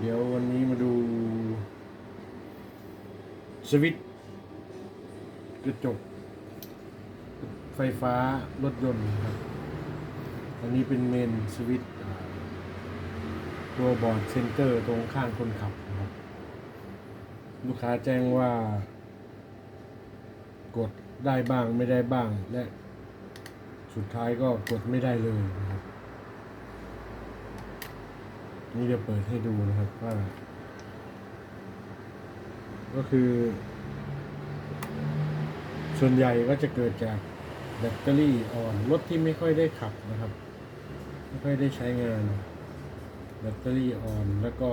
เดี๋ยววันนี้มาดูสวิตกระจก ไฟฟ้ารถยนต์ครับ อันนี้เป็นเมนสวิตตัวบอร์ดเซนเตอร์ตรงข้างคนขับนะครับ ลูกค้าแจ้งว่า กดได้บ้างไม่ได้บ้างและสุดท้ายก็กดไม่ได้เลยนะครับ นี่จะเปิดให้ดูนะครับว่า ก็คือ ส่วนใหญ่ก็จะเกิดจากแบตเตอรี่อ่อนรถที่ไม่ค่อยได้ขับนะครับ ไม่ค่อยได้ใช้งาน แบตเตอรี่อ่อนแล้วก็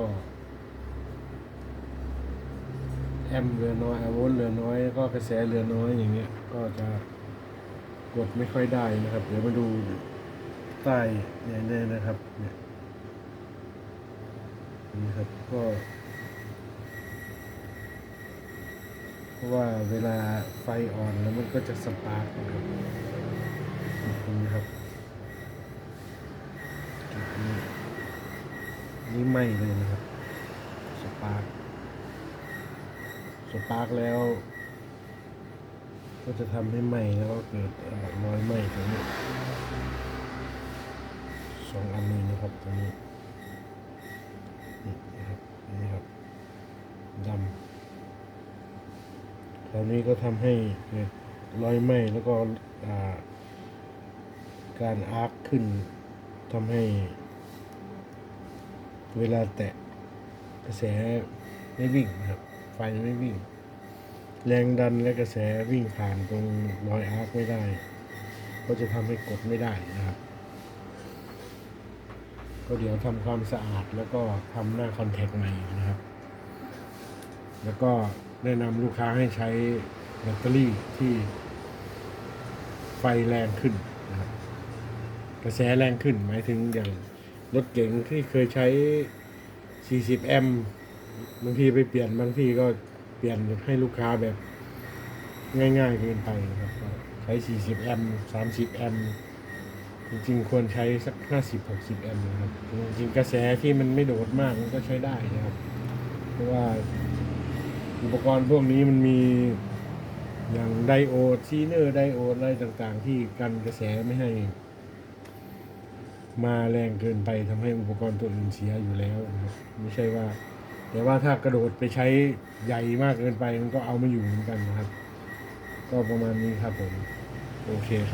แอมเหลือน้อยโวลต์เหลือน้อยก็กระแสเหลือน้อยอย่างเงี้ย ก็จะกดไม่ค่อยได้นะครับ เดี๋ยวมาดูใต้เนี่ยนะครับเนี่ย ครับก็เพราะว่าเวลาไฟอ่อนแล้วมันก็จะสปาร์กนะครับตรงนี้ครับจุดนี้นี่ไหม้เลยนะครับ สปาร์กสปาร์กแล้ว ก็จะทำให้ไหม้แล้วก็เกิดเอ่อรอยไหม้ตรงนี้สองอันนี้นะครับตรงนี้นะครับนี่ครับดำคราวนี้ก็ทำให้รอยไหม้แล้วก็าการอาร์คขึ้นทำให้ เวลาแตะกระแสไม่วิ่งนะครับ ไฟไม่วิ่ง แรงดันและกระแสวิ่งผ่านตรงรอยอาร์คไม่ได้ ก็จะทำให้กดไม่ได้นะครับ ก็เดี๋ยวทำความสะอาดแล้วก็ทำหน้าคอนแทคใหม่นะครับ แล้วก็ แนะนำลูกค้าให้ใช้แบตเตอรี่ที่ไฟแรงขึ้นนะครับกระแสแรงขึ้นหมายถึงอย่างรถเก๋งที่เคยใช้ 40 แอมป์บางทีไปเปลี่ยนบางทีก็เปลี่ยนให้ลูกค้าแบบง่ายๆเกินไปนะครับใช้ 40 แอมป์30 แอมป์จริงๆ ควรใช้สัก 50 60 แอมป์นะครับจริงๆกระแสที่มันไม่โดดมากมันก็ใช้ได้นะครับ เพราะว่า อุปกรณ์พวกนี้มันมีอย่างไดโอดซีเนอร์ไดโอดอะไรต่างๆ ที่กันกระแสไม่ให้ มาแรงเกินไปทำให้อุปกรณ์ตัวอื่นเสียอยู่แล้วนะครับไม่ใช่ว่า แต่ว่าถ้ากระโดดไปใช้ใหญ่มากเกินไปมันก็เอาไม่อยู่เหมือนกันนะครับ ก็ประมาณนี้ครับผม โอเคครับ